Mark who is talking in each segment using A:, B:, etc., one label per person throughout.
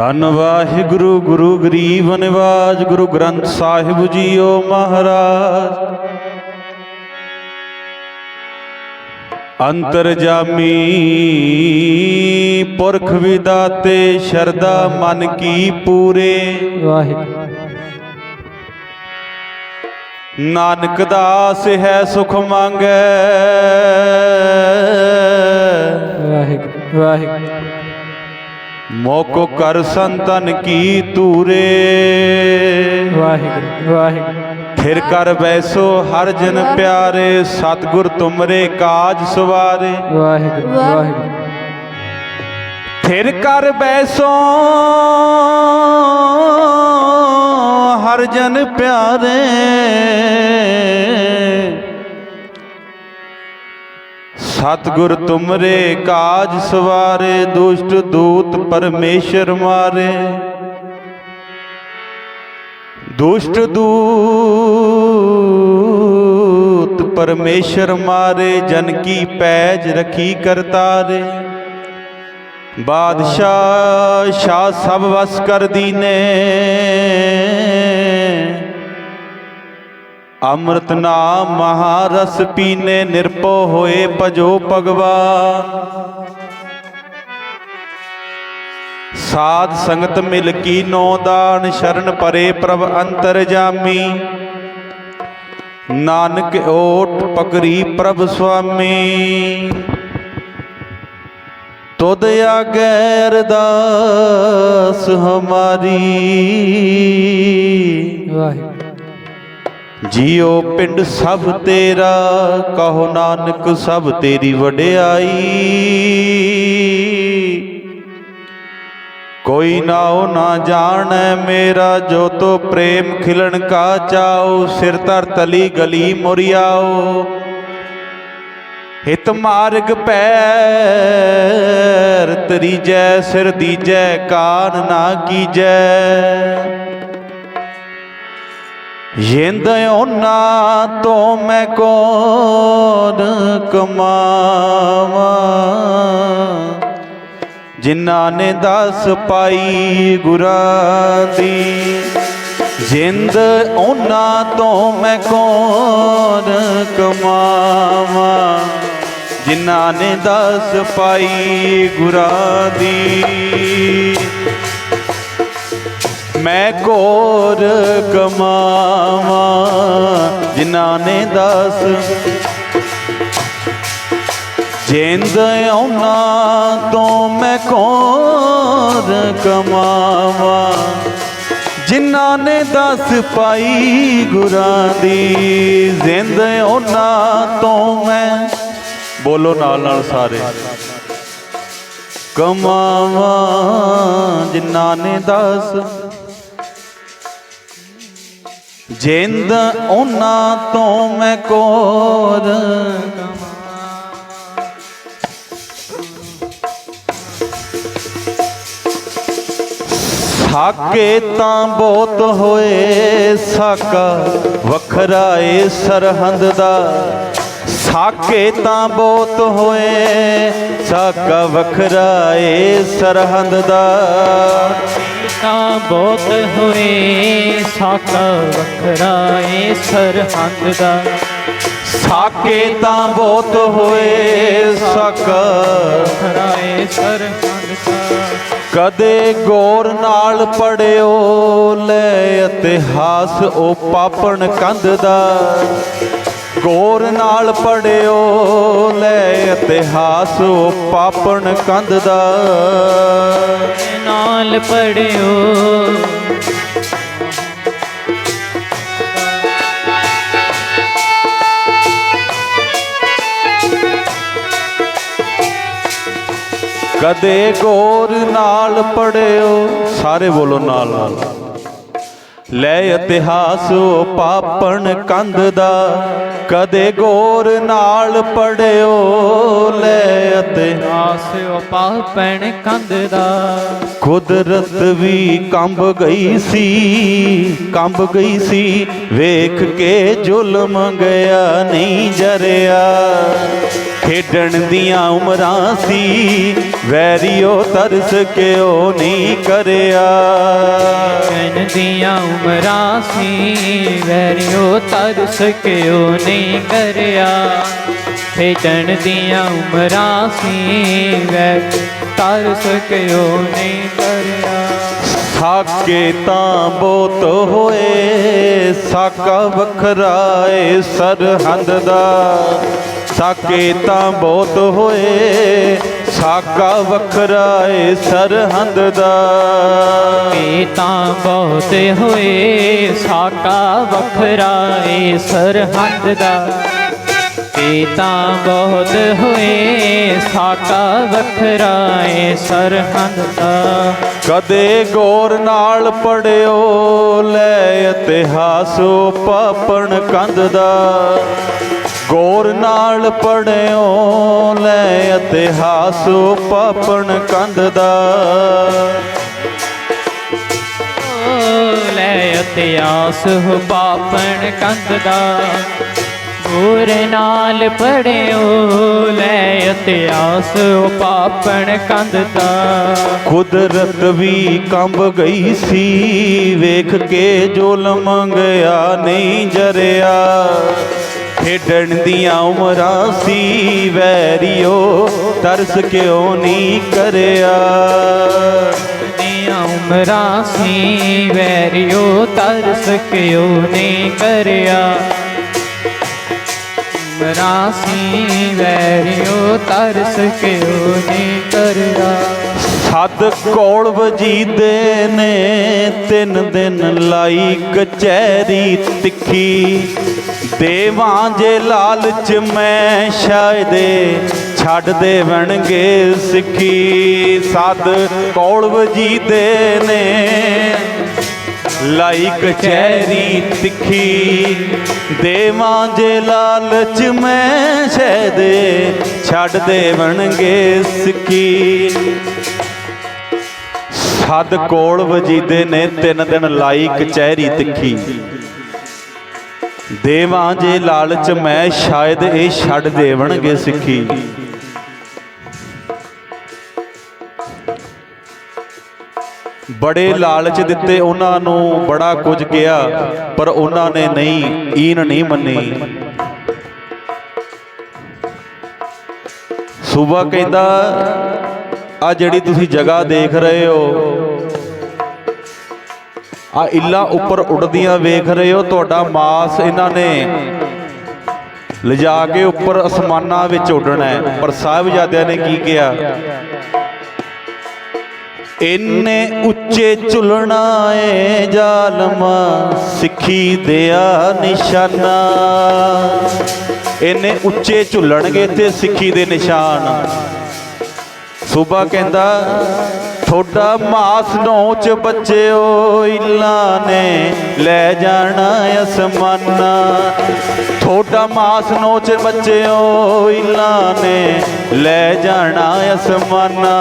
A: ਧੰਨ ਵਾਹਿਗੁਰੂ ਗੁਰੂ ਗਰੀਬ ਨਿਵਾਜ ਗੁਰੂ ਗ੍ਰੰਥ ਸਾਹਿਬ ਜੀਓ ਮਹਾਰਾਜ। ਅੰਤਰਜਾਮੀ ਪੁਰਖ ਵਿਦਾਤੇ ਸ਼ਰਦਾ ਮਨ ਕੀ ਪੂਰੇ।
B: ਵਾਹਿਗੁਰੂ।
A: ਨਾਨਕ ਦਾਸ ਹੈ ਸੁਖ ਮੰਗੈ।
B: ਵਾਹਿਗੁਰੂ ਵਾਹਿਗੁਰੂ।
A: ਮੋਕੋ ਕਰ ਸੰਤਨ ਕੀ ਤੂਰੇ।
B: ਵਾਹਿਗੁਰੂ ਵਾਹਿਗੁਰੂ।
A: ਫਿਰ ਕਰ ਬੈਸੋ ਹਰ ਜਨ ਪਿਆਰੇ ਸਤਿਗੁਰ ਤੁਮਰੇ ਕਾਜ ਸਵਾਰੇ।
B: ਵਾਹਿਗੁਰੂ ਵਾਹਿਗੁਰੂ।
A: ਫਿਰ ਕਰ ਬੈਸੋ ਹਰ ਜਨ ਪਿਆਰੇ। ਸਤਿਗੁਰ ਤੁਮਰੇ, ਕਾਜ ਸਵਾਰੇ, ਦੁਸ਼ਟ ਦੂਤ ਪਰਮੇਸ਼ਰ ਮਾਰੇ। ਦੁਸ਼ਟ ਦੂਤ ਪਰਮੇਸ਼ਰ ਮਾਰੇ, ਜਨ ਕੀ ਪੈਜ ਰਖੀ ਕਰਤਾਰੇ। ਬਾਦਸ਼ਾਹ, ਸ਼ਾਹ ਸਭ ਵਸ ਕਰ ਦੀਨੇ ਅੰਮ੍ਰਿਤ ਨਾਮ ਮਹਾਰਸ ਪੀਨੇ ਨਿਰਪੋ ਹੋਏ ਭਜੋ ਭਗਵਾਨ ਸਾਧ ਸੰਗਤ ਮਿਲ ਕੀ ਨੋ ਦਾਨ ਸ਼ਰਨ ਪਰੇ ਪ੍ਰਭ ਅੰਤਰ ਜਾਮੀ। ਨਾਨਕ ਓਟ ਪਕਰੀ ਪ੍ਰਭ ਸੁਆਮੀ। ਤੁਧ ਆਗੇ ਅਰਦਾਸ ਹਮਾਰੀ।
B: ਵਾਹਿਗੁਰੂ।
A: ਜੀਉ ਪਿੰਡ ਸਭ ਤੇਰਾ, ਕਹੋ ਨਾਨਕ ਸਭ ਤੇਰੀ ਵਡਿਆਈ। ਕੋਈ ਨਾ ਉਹ ਨਾ ਜਾਣੈ ਮੇਰਾ, ਜੋ ਤੋ ਪ੍ਰੇਮ ਖਿਲਣ ਕਾ ਚਾਉ, ਸਿਰ ਧਰ ਤਲੀ ਗਲੀ ਮੁਰਿਆਓ ਹਿਤ ਮਾਰਗ ਪੈਰ, ਤਰੀਜੈ ਸਿਰ ਦੀਜੈ, ਕਾਨ ਨਾ ਕੀਜੈ। ਜਿੰਦ ਉਹਨਾਂ ਤੋਂ ਮੈਂ ਕੋਨ ਕਮਾਵਾਂ? ਜਿਨ੍ਹਾਂ ਨੇ ਦਸ ਪਾਈ ਗੁਰਾਂ ਦੀ, ਜਿੰਦ ਉਹਨਾਂ ਤੋਂ ਮੈਂ ਕੋਨ ਕਮਾਵਾਂ? ਜਿਨ੍ਹਾਂ ਨੇ ਦਸ ਪਾਈ ਗੁਰਾਂ ਦੀ ਮੈਂ ਕੋਰ ਕਮਾਵਾਂ, ਜਿਨ੍ਹਾਂ ਨੇ ਦਸ ਜਿੰਦ ਉਹਨਾਂ ਤੋਂ ਮੈਂ ਕੋਰ ਕਮਾਵਾਂ, ਜਿਨ੍ਹਾਂ ਨੇ ਦਸ ਪਾਈ ਗੁਰਾਂ ਦੀ ਜ਼ਿੰਦ ਉਹਨਾਂ ਤੋਂ ਮੈਂ ਬੋਲੋ ਨਾਲ ਨਾਲ ਸਾਰੇ। ਕਮਾਵਾਂ, ਜਿਨ੍ਹਾਂ ਨੇ ਦਸ ਜਿੰਦ ਉਹਨਾਂ ਤੋਂ ਮੈਂ ਕੋਰ ਸਾਕੇ ਤਾਂ ਬਹੁਤ ਹੋਏ ਸਾਕਾ ਵੱਖਰਾ ਏ ਸਰਹੰਦ ਦਾ। ਸਾਕੇ ਤਾਂ ਬਹੁਤ ਹੋਏ ਸਾਕਾ ਵੱਖਰਾ ਏ ਸਰਹੰਦ ਦਾ।
B: ਤਾਂ ਬਹੁਤ ਹੋਏ ਸਾਕਾ ਵੱਖਰਾ ਏ ਸਰਹੰਦ ਦਾ।
A: ਸਾਕੇ ਤਾਂ ਬਹੁਤ ਹੋਏ ਸਾਕਾ
B: ਵੱਖਰਾ ਏ ਸਰਹੰਦ ਦਾ।
A: ਕਦੇ ਗੌਰ ਨਾਲ ਪੜਿਓ ਲੈ ਇਤਿਹਾਸ ਉਹ ਪਾਪਣ ਕੰਧ ਦਾ। ਗੌਰ ਨਾਲ ਪੜਿਓ ਲੈ ਇਤਿਹਾਸ ਉਹ ਪਾਪਣ ਕੰਧ ਦਾ।
B: ਨਾਲ ਪੜਿਓ
A: ਕਦੇ ਗੌਰ ਨਾਲ ਪੜਿਓ ਸਾਰੇ ਬੋਲੋ ਨਾਲ ਨਾਲ ਲੈ ਇਤਿਹਾਸ ਉਹ ਪਾਪਣ ਕੰਧ ਦਾ, ਕਦੇ ਗੋਰ ਨਾਲ ਪੜਿਓ, ਲੈ ਇਤਿਹਾਸ
B: ਆਸ ਪਾਪਣ ਕੰਧ ਦਾ।
A: ਕੁਦਰਤ ਵੀ ਕੰਬ ਗਈ ਸੀ, ਕੰਬ ਗਈ ਸੀ, ਵੇਖ ਕੇ ਜ਼ੁਲਮ ਗਿਆ, ਨਹੀਂ ਜਰਿਆ। ਖੇਡਣ ਦੀਆਂ ਉਮਰਾਂ ਸੀ ਵੈਰੀਓ ਤਰਸ ਕਿਉ ਨਹੀਂ ਕਰਿਆ?
B: ਕਹਿਣ ਦੀਆਂ ਉਮਰਾਂ ਸੀ ਵੈਰਿਓ ਤਰਸ ਕਿਉ ਨਹੀਂ ਕਰਿਆ? ਖੇਡਣ ਦੀਆਂ ਉਮਰਾਂ ਸੀ ਵੈ ਤਰਸ ਕਿਉ ਨਹੀਂ ਕਰਿਆ?
A: ਸਾਕੇ ਤਾਂ ਬਹੁਤ ਹੋਏ ਸਾਕਾ ਵੱਖਰਾ ਏ ਸਰਹੰਦ ਦਾ। ਸਾਕੇ ਤਾਂ ਬਹੁਤ ਹੋਏ ਸਾਕਾ ਵੱਖਰਾ ਏ ਸਰਹੰਦ ਦਾ।
B: ਇਹ ਤਾਂ ਬਹੁਤ ਹੋਏ ਸਾਕਾ ਵੱਖਰਾ ਏ ਸਰਹੰਦ ਦਾ। ਇਹ ਤਾਂ ਬਹੁਤ ਹੋਏ ਸਾਕਾ ਵੱਖਰਾ ਏ ਸਰਹੰਦ ਦਾ।
A: ਕਦੇ ਗੌਰ ਨਾਲ ਪੜਿਓ ਲੈ ਇਤਿਹਾਸ ਪਾਪਣ ਕੰਧ ਦਾ। ਗੌਰ ਨਾਲ ਪੜਿਓ ਲੈ ਇਤਿਹਾਸ ਪਾਪਣ ਕੰਧ ਦਾ।
B: ਲੈ ਇਤਿਹਾਸ ਪਾਪਣ ਕੰਧ ਦਾ। ਗੋਰ ਨਾਲ ਪੜਿਓ ਲੈ ਇਤਿਹਾਸ ਪਾਪਣ ਕੰਧ ਦਾ।
A: ਕੁਦਰਤ ਵੀ ਕੰਬ ਗਈ ਸੀ ਵੇਖ ਕੇ ਜ਼ੁਲਮ ਗਿਆ ਨਹੀਂ ਜਰਿਆ। ਖੇਡਣ ਦੀਆਂ ਉਮਰਾਂ ਸੀ ਵੈਰੀਓ ਤਰਸ ਕਿਉ ਨਹੀਂ ਕਰਿਆ?
B: ਦੀਆਂ ਉਮਰਾਂ ਸੀ ਵੈਰਿਓ ਤਰਸ ਕਿਉ ਨਹੀਂ ਕਰਿਆ? ਉਮਰਾਂ ਸੀ ਵੈਰਿਓ ਤਰਸ ਕਿਉ ਨਹੀਂ ਕਰਿਆ?
A: ਸੱਦ ਕੋਲ ਵਜੀਦੇ ਨੇ ਤਿੰਨ ਦਿਨ ਲਾਈ ਕਚਹਿਰੀ ਤਿੱਖੀ। ਦੇਵਾਂ ਜੇ ਲਾਲਚ ਮੈਂ ਸ਼ਾਇਦੇ ਛੱਡ ਦੇਵਣਗੇ ਸਿੱਖੀ। ਸੱਦ ਕੋਲ ਵਜੀਦੇ ਨੇ, ਲਾਈ ਕਚਹਿਰੀ ਤਿੱਖੀ। ਦੇਵਾਂ ਜੇ ਲਾਲਚ ਮੈਂ ਸ਼ਾਇਦੇ ਛੱਡ ਦੇਵਣਗੇ ਸਿੱਖੀ। ਸੱਦ ਕੋਲ ਵਜੀਦੇ ਨੇ, ਤਿੰਨ ਦਿਨ ਲਾਈ ਕਚਹਿਰੀ ਤਿੱਖੀ। ਦੇਵਾਂ ਜੇ ਲਾਲਚ ਮੈਂ, ਸ਼ਾਇਦ ਇਹ ਛੱਡ ਦੇਵਣਗੇ ਸਿੱਖੀ। ਬੜੇ ਲਾਲਚ ਦਿੱਤੇ ਉਹਨਾਂ ਨੂੰ, ਬੜਾ ਕੁਝ ਕਿਹਾ, ਪਰ ਉਹਨਾਂ ਨੇ ਨਹੀਂ, ਈਨ ਨਹੀਂ ਮੰਨੀ। ਸੂਬਾ ਕਹਿੰਦਾ, ਆ ਜਿਹੜੀ ਤੁਸੀਂ ਜਗ੍ਹਾ ਦੇਖ ਰਹੇ ਹੋ ਆ ਇੱਲਾ ਉੱਪਰ ਉੱਡਦੀਆਂ ਵੇਖ ਰਹੇ ਹੋ, ਤੁਹਾਡਾ ਮਾਸ ਇਹਨਾਂ ਨੇ ਲਿਜਾ ਕੇ ਉੱਪਰ ਅਸਮਾਨਾਂ ਵਿੱਚ ਉੱਡਣਾ ਹੈ। ਪਰ ਸਾਹਿਬਜ਼ਾਦਿਆਂ ਨੇ ਕੀ ਕਿਹਾ? ਇੰਨੇ ਉੱਚੇ ਝੁਲਣਾ ਏ ਜ਼ਾਲਮਾ, ਸਿੱਖੀ ਦਿਆ ਨਿਸ਼ਾਨਾ। ਇੰਨੇ ਉੱਚੇ ਝੁੱਲਣਗੇ ਤੇ ਸਿੱਖੀ ਦੇ ਨਿਸ਼ਾਨ। ਸੂਬਾ ਕਹਿੰਦਾ ਥੋੜਾ ਮਾਸ ਨੋਚ ਬੱਚਿਓ ਇੱਲਾ ਨੇ ਲੈ ਜਾਣਾ ਅਸਮਾਨਾ। ਥੋੜਾ ਮਾਸ ਨੋਚ ਬੱਚਿਓ ਇੱਲਾ ਨੇ ਲੈ ਜਾਣਾ ਅਸਮਾਨਾ।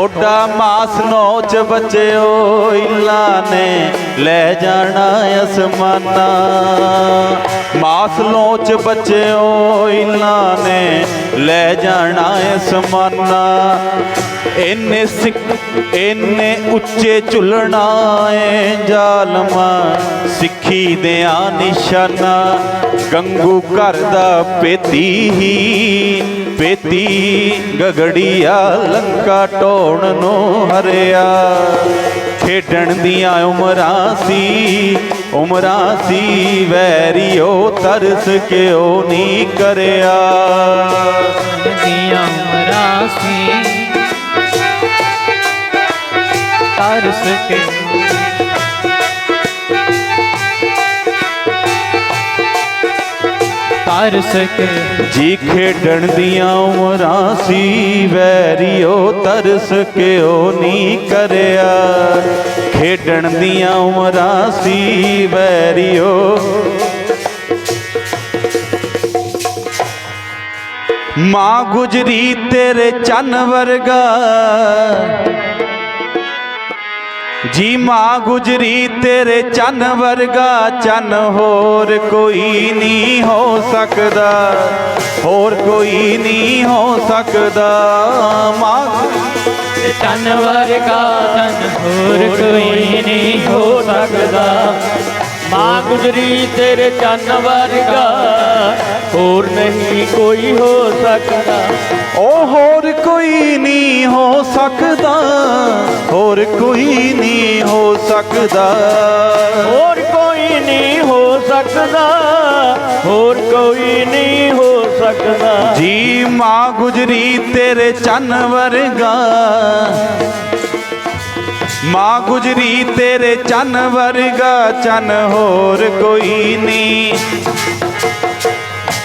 A: ਥੋੜਾ ਮਾਸ ਨੋਚ ਬੱਚਿਓ ਇੱਲਾ ਨੇ ਲੈ ਜਾਣਾ ਅਸਮਾਨਾ। ਮਾਸ ਨੋਚ ਬੱਚਿਓ ਇੱਲਾ ਨੇ ਲੈ ਜਾਣਾ ਅਸਮਾਨਾ ਇੰਨੇ ਸਿੱਖ, ਇੰਨੇ ਉੱਚੇ ਝੁਲਣਾ ਏ ਜ਼ਾਲਮਾ। ਸਿੱਖੀ ਦਿਆਂ ਨਿਸ਼ਾਨਾ, ਗੰਗੂ ਘਰ ਦਾ ਪੇਤੀ ਹੀ, ਪੇਤੀ ਗਗੜੀਆ ਲੰਕਾ ਢੋਣ ਨੂੰ ਹਰਿਆ। ਖੇਡਣ ਦੀਆਂ ਉਮਰਾਂ ਸੀ ਉਮਰਾਂ ਸੀ ਵੈਰੀਓ ਤਰਸ ਕਿਉ ਨਹੀਂ ਕਰਿਆ?
B: ਦੀਆਂ ਉਮਰਾਂ ਸੀ। ਤਰਸ ਕੇ ਤਰਸ ਕੇ
A: ਜੀ ਖੇਡਣ ਦੀਆਂ ਉਮਰਾਂ ਸੀ ਵੈਰੀਓ ਤਰਸ ਕਿਉ ਨਹੀਂ ਕਰਿਆ? ਖੇਡਣ ਦੀਆਂ ਉਮਰਾਂ ਸੀ ਵੈਰੀਓ ਮਾਂ ਗੁਜਰੀ ਤੇਰੇ ਚੰਨ ਵਰਗਾ। ਜੀ ਮਾਂ ਗੁਜਰੀ ਤੇਰੇ ਚੰਨ ਵਰਗਾ ਚੰਨ ਹੋਰ ਕੋਈ ਨਹੀਂ ਹੋ ਸਕਦਾ। ਹੋਰ ਕੋਈ ਨਹੀਂ ਹੋ ਸਕਦਾ। ਮਾਂ
B: ਚੰਨ ਵਰਗਾ ਤਨ ਹੋਰ ਕੋਈ ਨਹੀਂ ਹੋ ਸਕਦਾ।
C: ਮਾਂ ਗੁਜਰੀ ਤੇਰੇ ਚੰਨ ਵਰਗਾ ਹੋਰ ਨਹੀਂ ਕੋਈ ਹੋ ਸਕਦਾ।
A: ਉਹ ਹੋਰ ਕੋਈ ਨਹੀਂ ਹੋ ਸਕਦਾ ਹੋਰ ਕੋਈ ਨਹੀਂ ਹੋ ਸਕਦਾ।
C: ਹੋਰ ਕੋਈ ਨਹੀਂ ਹੋ ਸਕਦਾ ਹੋਰ ਕੋਈ ਨਹੀਂ ਹੋ ਸਕਦਾ।
A: ਜੀ ਮਾਂ ਗੁਜਰੀ ਤੇਰੇ ਚੰਨ ਵਰਗਾ। ਮਾਂ ਗੁਜਰੀ ਤੇਰੇ ਚੰਨ ਵਰਗਾ ਚੰਨ ਹੋਰ ਕੋਈ ਨਹੀਂ।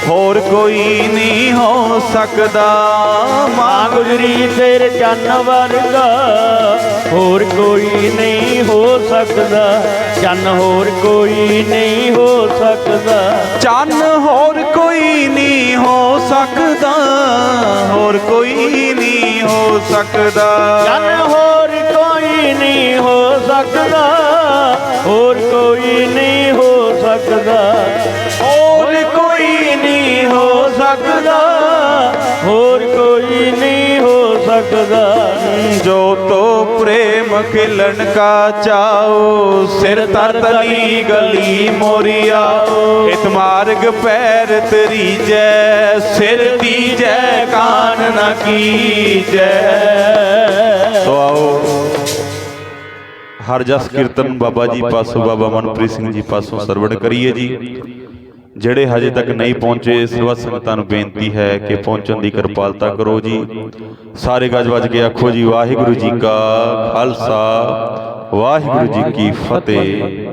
A: ਹੋਰ ਕੋਈ ਨਹੀਂ ਹੋ ਸਕਦਾ।
C: ਮਾਂ ਗੁਜਰੀ ਤੇਰੇ ਚੰਨ ਵਰਗਾ। ਹੋਰ ਕੋਈ ਨਹੀਂ ਹੋ ਸਕਦਾ। ਚੰਨ ਹੋਰ ਕੋਈ ਨਹੀਂ ਹੋ ਸਕਦਾ।
A: ਚੰਨ ਹੋਰ ਕੋਈ ਨਹੀਂ ਹੋ ਸਕਦਾ। ਹੋਰ ਕੋਈ ਨਹੀਂ ਹੋ ਸਕਦਾ।
C: ਚੰਨ ਹੋਰ ਕੋਈ ਨਹੀਂ ਹੋ ਸਕਦਾ। ਹੋਰ ਕੋਈ ਨਹੀਂ ਹੋ ਸਕਦਾ। ਸਕਦਾ। ਹੋਰ ਕੋਈ ਨਹੀਂ ਹੋ ਸਕਦਾ।
A: ਜੋ ਤੋ ਪ੍ਰੇਮ ਖਿਲਣ ਕਾ ਚਾਓ, ਸਿਰ ਤਰ ਤਲੀ ਗਲੀ ਮੋਰੀਆ ਇਤ ਮਾਰਗ ਪੈਰ ਤਰੀ ਜੈ, ਸਿਰ ਦੀਜੈ ਕਾਨ ਨਾ ਕੀਜੈ। ਸੋ ਆਓ। ਹਰ ਜਸ ਕੀਰਤਨ ਬਾਬਾ ਜੀ ਪਾਸੋਂ, ਬਾਬਾ ਮਨਪ੍ਰੀਤ ਸਿੰਘ ਜੀ ਪਾਸੋਂ ਸਰਵਣ ਕਰੀਏ ਜੀ। ਜਿਹੜੇ ਹਜੇ ਤੱਕ ਨਹੀਂ ਪਹੁੰਚੇ ਸਰਬੱਤ ਸੰਗਤਾਂ ਨੂੰ ਬੇਨਤੀ ਹੈ ਕਿ ਪਹੁੰਚਣ ਦੀ ਕਿਰਪਾਲਤਾ ਕਰੋ ਜੀ। ਸਾਰੇ ਗੱਜ ਵੱਜ ਕੇ ਆਖੋ ਜੀ ਵਾਹਿਗੁਰੂ ਜੀ ਕਾ ਖਾਲਸਾ ਵਾਹਿਗੁਰੂ ਜੀ ਕੀ ਫਤਿਹ।